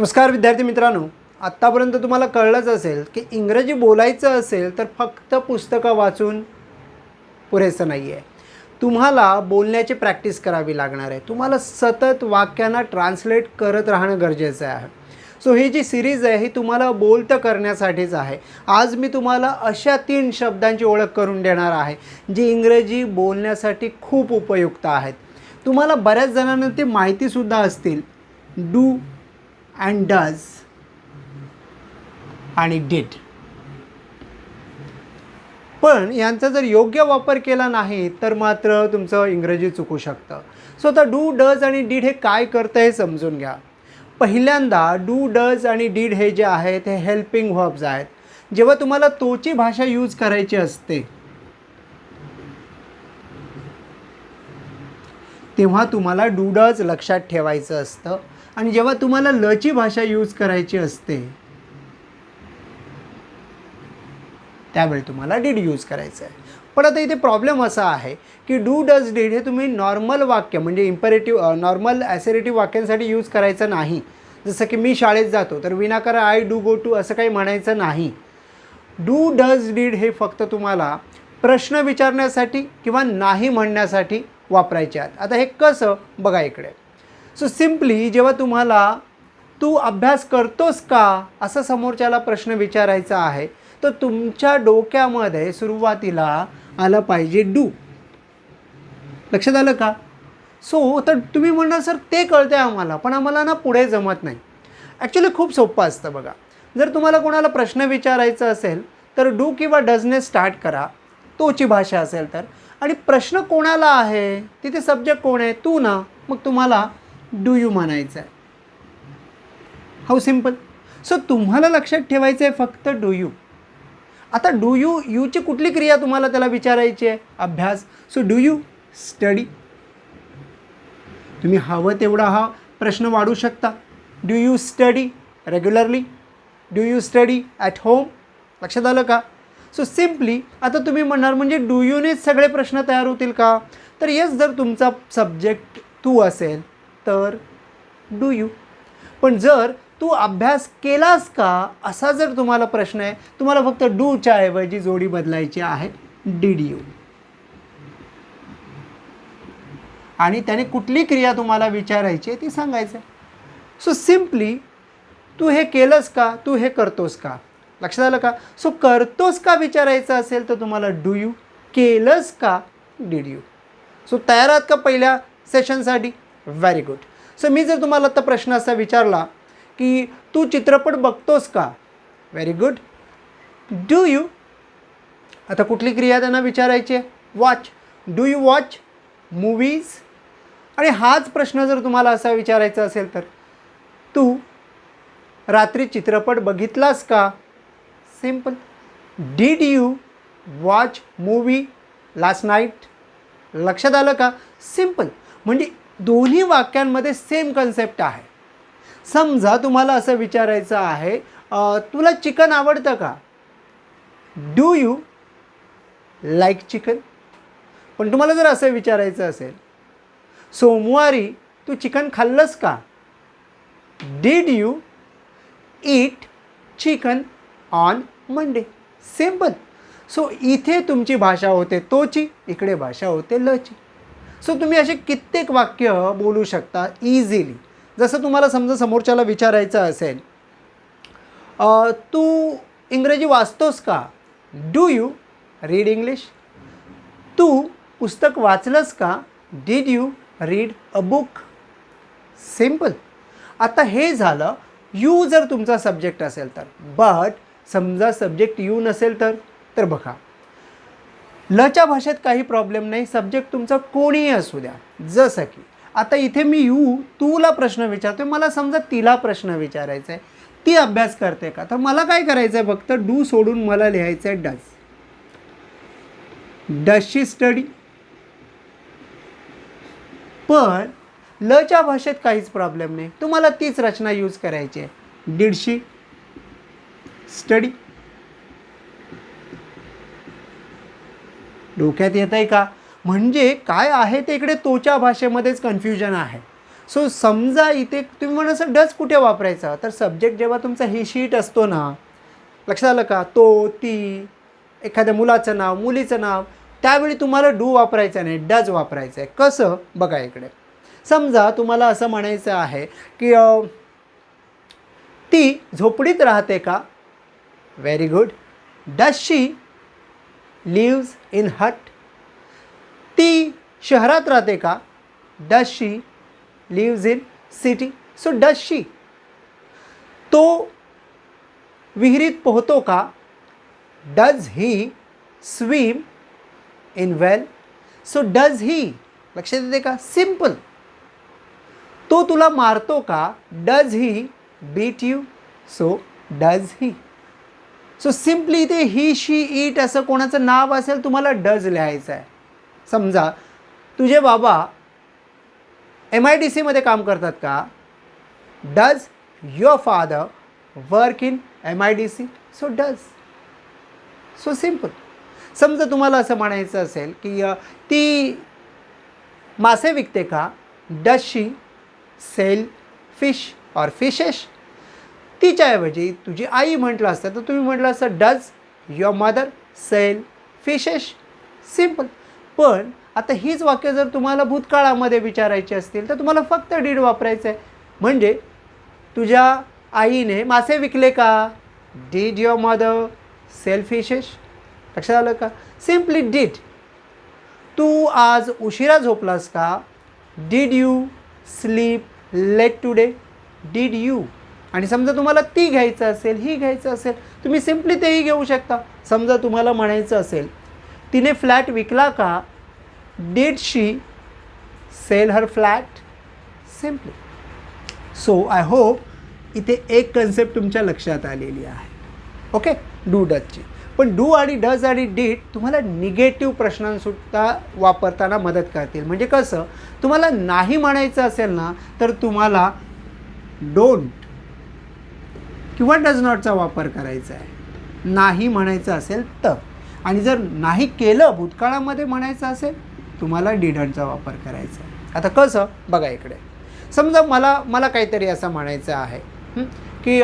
नमस्कार विद्यार्थी मित्रांनो आत्तापर्यंत तुम्हाला कळलंच असेल की इंग्रजी बोलायचं असेल तर फक्त पुस्तकं वाचून पुरेसं नाही आहे तुम्हाला बोलण्याची प्रॅक्टिस करावी लागणार आहे. तुम्हाला सतत वाक्यांना ट्रान्सलेट करत राहणं गरजेचं आहे. सो ही जी सिरीज आहे ही तुम्हाला बोलतं करण्यासाठीच आहे. आज मी तुम्हाला अशा तीन शब्दांची ओळख करून देणार आहे जी इंग्रजी बोलण्यासाठी खूप उपयुक्त आहेत. तुम्हाला बऱ्याच जणांना ते माहितीसुद्धा असतील. Do and does. आणि डिड. पण यांचा जर योग्य वापर केला नाही तर मात्र तुमचं इंग्रजी चुकू शकतं. सो आता डू डज आणि डीड हे काय करतं हे समजून घ्या. पहिल्यांदा डू डज आणि डीड हे जे आहेत हे हेल्पिंग व्हर्ब्स आहेत. जेव्हा तुम्हाला तोची भाषा यूज करायची असते तेव्हा तुम्हाला डू डज लक्षात ठेवायचं असतं. आणि जेव्हा तुम्हाला लची भाषा यूज करायची असते त्यावेळी तुम्हाला डीड यूज करायचं आहे पण आता इथे प्रॉब्लेम असा आहे की डू डज डीड हे तुम्ही नॉर्मल वाक्य म्हणजे इम्परेटिव्ह नॉर्मल ॲसेरेटिव्ह वाक्यांसाठी यूज करायचं नाही. जसं की मी शाळेत जातो तर विनाकार आय डू गो टू असं काही म्हणायचं नाही. डू डज डीड हे फक्त तुम्हाला प्रश्न विचारण्यासाठी किंवा नाही म्हणण्यासाठी वापरायचे आहेत. आता हे कसं? बघा इकडे. सो सिम्पली जेव्हा तुम्हाला तू अभ्यास करतोस का असं समोरच्याला प्रश्न विचारायचा आहे तर तुमच्या डोक्यामध्ये सुरुवातीला आलं पाहिजे डू. लक्षात आलं का? सो तर तुम्ही म्हणणार सर ते कळतं आहे आम्हाला पण आम्हाला ना पुढे जमत नाही. ॲक्च्युली खूप सोपं असतं बघा. जर तुम्हाला कोणाला प्रश्न विचारायचा असेल तर डू किंवा डजने स्टार्ट करा. तोची भाषा असेल तर. आणि प्रश्न कोणाला आहे? तिथे सब्जेक्ट कोण आहे? तू ना. मग तुम्हाला डू यू म्हणायचं आहे हाऊ सिंपल सो तुम्हाला लक्षात ठेवायचं आहे फक्त डू यू. आता डू यू यूची कुठली क्रिया तुम्हाला त्याला विचारायची आहे? अभ्यास. So do you? स्टडी तुम्ही हवं तेवढा हा प्रश्न वाढू शकता. Do you study regularly? Do you study at home? लक्षात आलं का? सो सिम्पली आता तुम्ही म्हणणार म्हणजे डू यूनेच सगळे प्रश्न तयार होतील का? तर येस जर तुमचा सब्जेक्ट तू असेल तर डू यू? पण जर तू अभ्यास केलास का? असा जर तुम्हाला प्रश्न आहे तुम्हाला फक्त डूच्या ऐवजी जोडी बदलायची आहे. डीड यू आणि त्याने कुठली क्रिया तुम्हाला विचारायची आहे ती सांगायचं सो सिम्पली तू हे केलंस का? तू हे करतोस का? लक्षात आलं का? सो करतोस का विचारायचं असेल तर तुम्हाला डू यू? केलंस का? डीड यू सो तयार आहात का पहिल्या सेशनसाठी व्हेरी गुड सो मी जर तुम्हाला आता प्रश्न असा विचारला की तू चित्रपट बघतोस का? व्हेरी गुड डू यू आता कुठली क्रिया त्यांना विचारायची आहे? Watch do you watch movies आणि हाच प्रश्न जर तुम्हाला असा विचारायचा असेल तर. तू रात्री चित्रपट बघितलास का? Simple did you watch movie last night लक्षात आलं का? सिंपल म्हणजे दोन्ही वाक्यांमध्ये सेम कन्सेप्ट आहे. समजा तुम्हाला असं विचारायचं आहे तुला चिकन आवडतं का? डू यू लाईक चिकन पण तुम्हाला जर असं विचारायचं असेल सोमवारी तू चिकन खाल्लंस का? Did you eat chicken on Monday same पण सो इथे तुमची भाषा होते तोची इकडे भाषा होते लची. सो तुम्ही असे कित्येक वाक्य बोलू शकता इझिली जसं तुम्हाला समजा समोरच्याला विचारायचं असेल तू इंग्रजी वाचतोस का? डू यू रीड इंग्लिश तू पुस्तक वाचलंस का? Did you read a book simple आता हे झालं यू जर तुमचा सब्जेक्ट असेल तर बट समजा सब्जेक्ट यू नसेल तर तर बघा. लच्या भाषेत काही प्रॉब्लेम नाही. सब्जेक्ट तुमचा कोणीही असू द्या. जसं की आता इथे मी यू तुला प्रश्न विचारतोय. मला समजा तिला प्रश्न विचारायचा आहे ती अभ्यास करते का? तर मला काय करायचं आहे फक्त? डू सोडून मला लिहायचं आहे डज डजची स्टडी पण लच्या भाषेत काहीच प्रॉब्लेम नाही. तुम्हाला तीच रचना यूज करायची आहे. दीडशी स्टडी डोक्यात येत आहे का? म्हणजे काय आहे ते इकडे तोच्या भाषेमध्येच कन्फ्युजन आहे. सो समजा इथे तुम्ही म्हणा डच कुठे वापरायचा? तर सब्जेक्ट जेव्हा तुमचा ही शीट असतो ना लक्षात आलं का? तो ती एखाद्या मुलाचं नाव मुलीचं नाव त्यावेळी तुम्हाला डू वापरायचं नाही डज वापरायचं आहे कसं? बघा इकडे. समजा तुम्हाला असं म्हणायचं आहे की ती झोपडीत राहते का? Very good does she lives in hut ती शहरात राहते का? Does she lives in city so does she तो विहिरीत पोहतो का? Does he swim in well so does he लक्षात येते का? सिंपल तो तुला मारतो का? Does he beat you so does he so simply इथे ही शी इट असं कोणाचं नाव असेल तुम्हाला डज लिहायचं आहे. समजा तुझे बाबा एम आय डी सीमध्ये काम करतात का? Does your father work in M I D C so does so simple समजा तुम्हाला असं म्हणायचं असेल की ती मासे विकते का? Does she sell fish or fishes तिच्याऐवजी तुझी आई म्हटलं असतं तर तुम्ही म्हटलं असतं does your mother sell fishes simple पण आता हीच वाक्य जर तुम्हाला भूतकाळामध्ये विचारायची असतील तर तुम्हाला फक्त डीड वापरायचं आहे. म्हणजे तुझ्या आईने मासे विकले का? Did your mother sell fishes लक्षात आलं का? सिम्पली डीड तू आज उशिरा झोपलास का? Did you sleep late today did you आणि समजा तुम्हाला ती घ्यायचं असेल ही घ्यायचं असेल तुम्ही सिम्पली तेही घेऊ शकता. समजा तुम्हाला म्हणायचं असेल तिने फ्लॅट विकला का? Did she sell her flat simply so I hope इथे एक कन्सेप्ट तुमच्या लक्षात आलेली आहे. ओके डू डजची पण डू आणि डज आणि डीड तुम्हाला निगेटिव्ह प्रश्नांसुद्धा वापरताना मदत करतील. म्हणजे कसं? तुम्हाला नाही म्हणायचं असेल ना तर तुम्हाला डोंट किंवा डज नॉटचा वापर करायचा आहे. नाही म्हणायचं असेल तर. आणि जर नाही केलं भूतकाळामध्ये म्हणायचं असेल तुम्हाला डिडंटचा वापर करायचा आहे. आता कसं? बघा इकडे. समजा मला मला काहीतरी असं म्हणायचं आहे की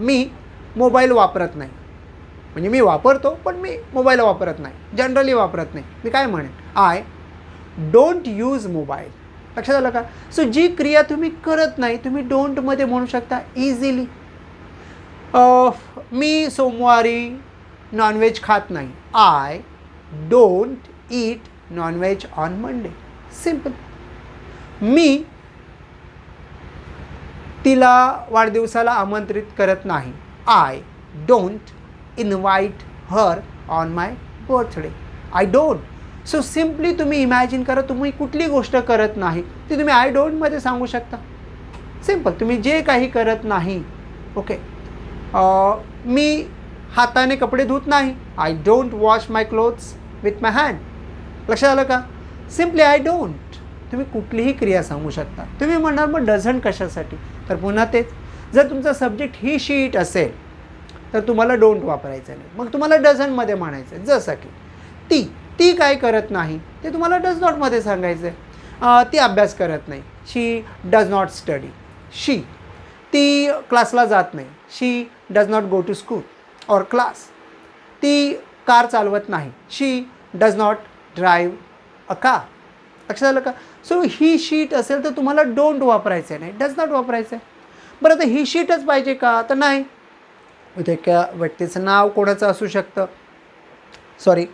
मी मोबाईल वापरत नाही. म्हणजे मी वापरतो पण मी मोबाईल वापरत नाही. जनरली वापरत नाही. मी काय म्हणेन? आय डोंट यूज मोबाईल लक्षात आलं का? सो जी क्रिया तुम्ही करत नाही तुम्ही डोंटमध्ये म्हणू शकता इझिली मी सोमवारी नॉनव्हेज खात नाही. I don't eat nonveg on Monday simple मी तिला वाढदिवसाला आमंत्रित करत नाही. I don't invite her on my birthday I don't so simply तुम्ही इमॅजिन करा तुम्ही कुठली गोष्ट करत नाही ती तुम्ही आय डोंटमध्ये सांगू शकता. सिंपल तुम्ही जे काही करत नाही. ओके मी हाताने कपडे धुत नाही. I don't wash my clothes with my hand लक्षात आलं का? सिम्पली आय डोंट तुम्ही कुठलीही क्रिया सांगू शकता. तुम्ही म्हणणार मग डझन कशासाठी? तर पुन्हा तेच. जर तुमचा सब्जेक्ट ही शीट असेल तर तुम्हाला डोंट वापरायचं नाही. मग तुम्हाला डझनमध्ये म्हणायचं आहे जसं की ती ती काय करत नाही ते तुम्हाला डज नॉटमध्ये सांगायचं आहे ती अभ्यास करत नाही. She does not study she ती क्लासला जात नाही. She does not go to school or class ती कार चालवत नाही. She does not drive a car लक्षात आलं का? सो ही शीट असेल तर तुम्हाला डोंट वापरायचं आहे नाही. डज नॉट वापरायचं आहे बरं आता ही शीटच पाहिजे का? तर नाही. इथे एका व्यक्तीचं नाव कोणाचं असू शकतं? सॉरी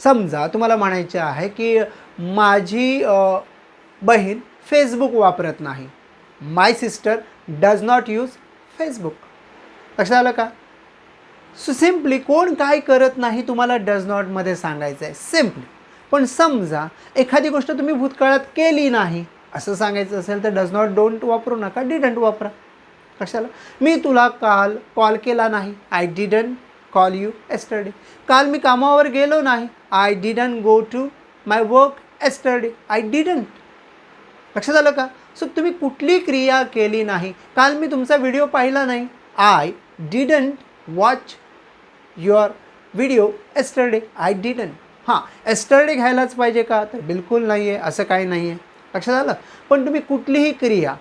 समजा तुम्हाला म्हणायचं आहे की माझी बहीण फेसबुक वापरत नाही. My sister does not use Facebook लक्षात आलं का? सो सिम्पली कोण काय करत नाही तुम्हाला डज नॉटमध्ये सांगायचं आहे सिम्पली पण समजा एखादी गोष्ट तुम्ही भूतकाळात केली नाही असं सांगायचं असेल तर डज नॉट डोंट वापरू नका डिडंट वापरा. कशाला मी तुला काल कॉल केला नाही. I didn't call you yesterday काल मी कामावर गेलो नाही. I didn't go to my work yesterday I didn't लक्षात आलं का? सो तुम्ही कुठली क्रिया केली नाही? काल मी तुमचा व्हिडिओ पाहिला नाही. I didn't watch your video yesterday I didn't हां एस्टरडे घ्यायलाच पाहिजे का? तर बिलकुल नाही आहे असं काही नाही आहे लक्षात आलं? पण तुम्ही कुठलीही क्रिया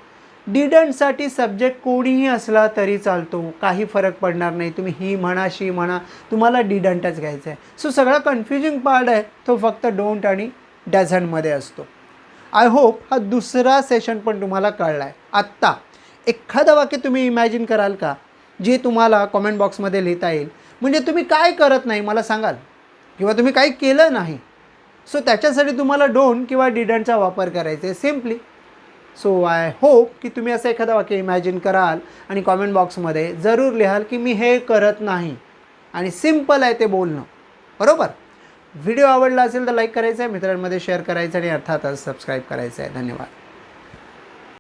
डिडंटसाठी सब्जेक्ट कोणीही असला तरी चालतो. काही फरक पडणार नाही. तुम्ही ही म्हणा शी म्हणा तुम्हाला डिडंटच घ्यायचं आहे सो सगळा कन्फ्युजिंग पार्ट आहे. तो फक्त डोंट आणि डझनमध्ये असतो. आय होप हा दुसरा सेशन पण तुम्हाला कळला आहे आत्ता एखादं वाक्य तुम्ही इमॅजिन कराल का? जी तुम्हाला कॉमेंट बॉक्समध्ये लिहिता येईल. म्हणजे तुम्ही काय करत नाही मला सांगाल? किंवा तुम्ही काही केलं नाही. सो त्याच्यासाठी तुम्हाला डोन किंवा डिडंटचा वापर करायचा आहे सिम्पली सो आय होप की तुम्ही असं एखादं वाक्य इमॅजिन कराल आणि कॉमेंट बॉक्समध्ये जरूर लिहाल की मी हे करत नाही. आणि सिंपल आहे ते बोलणं. बरोबर? व्हिडिओ आवडला असेल तर लाईक करायचं आहे मित्रांमध्ये शेअर करायचं आणि अर्थातच सबस्क्राईब करायचं आहे धन्यवाद.